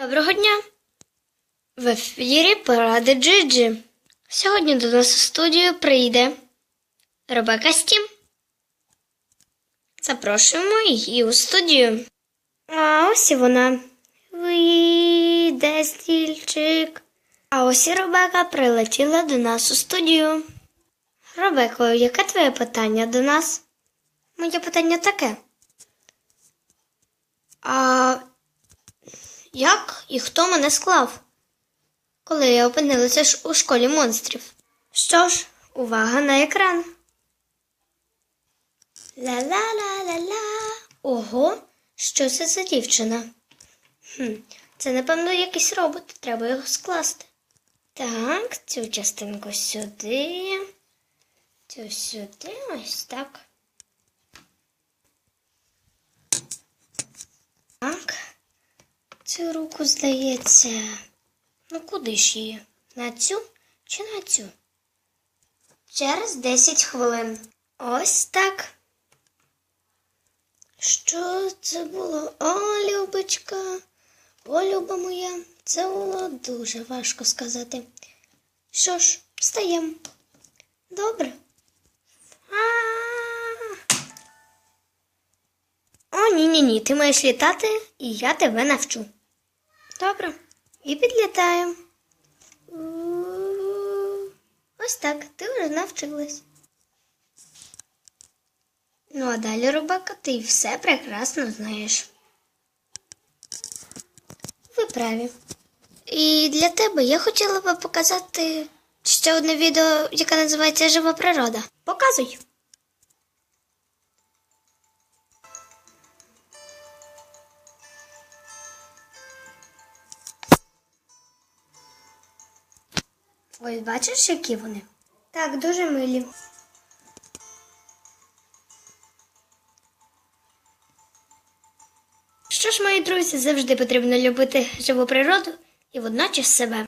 Доброго дня! В ефірі Поради Джиджі. Сьогодні до нас у студію прийде Ребека Стім. Запрошуємо її у студію. А ось і вона. Вийде стільчик. А ось і Ребека прилетіла до нас у студію. Ребеко, яке твоє питання до нас? Моє питання таке. А як і хто мене склав, коли я опинилася ж у школі монстрів. Що ж, увага на екран. Ла-ла-ла-ла-ла. Ого, що це за дівчина? Хм, це, напевно, якийсь робот, треба його скласти. Так, цю частинку сюди, цю сюди, ось так. Так. Цю руку, здається. Ну, куди ж її? На цю чи на цю? Через 10 хвилин. Ось так. Що це було? О, Любочка, о, Люба моя, це було дуже важко сказати. Що ж, встаємо. Добре. О, ні, ні, ні, ти маєш літати, і я тебе навчу. Добре. І підлітаємо. Ось так, ти вже навчилась. Ну, а далі, Рубака, ти все прекрасно знаєш. Ви праві. І для тебе я хотіла би показати ще одне відео, яке називається Жива природа. Показуй. Ось бачиш, які вони? Так, дуже милі. Що ж, мої друзі, завжди потрібно любити живу природу і водночас себе.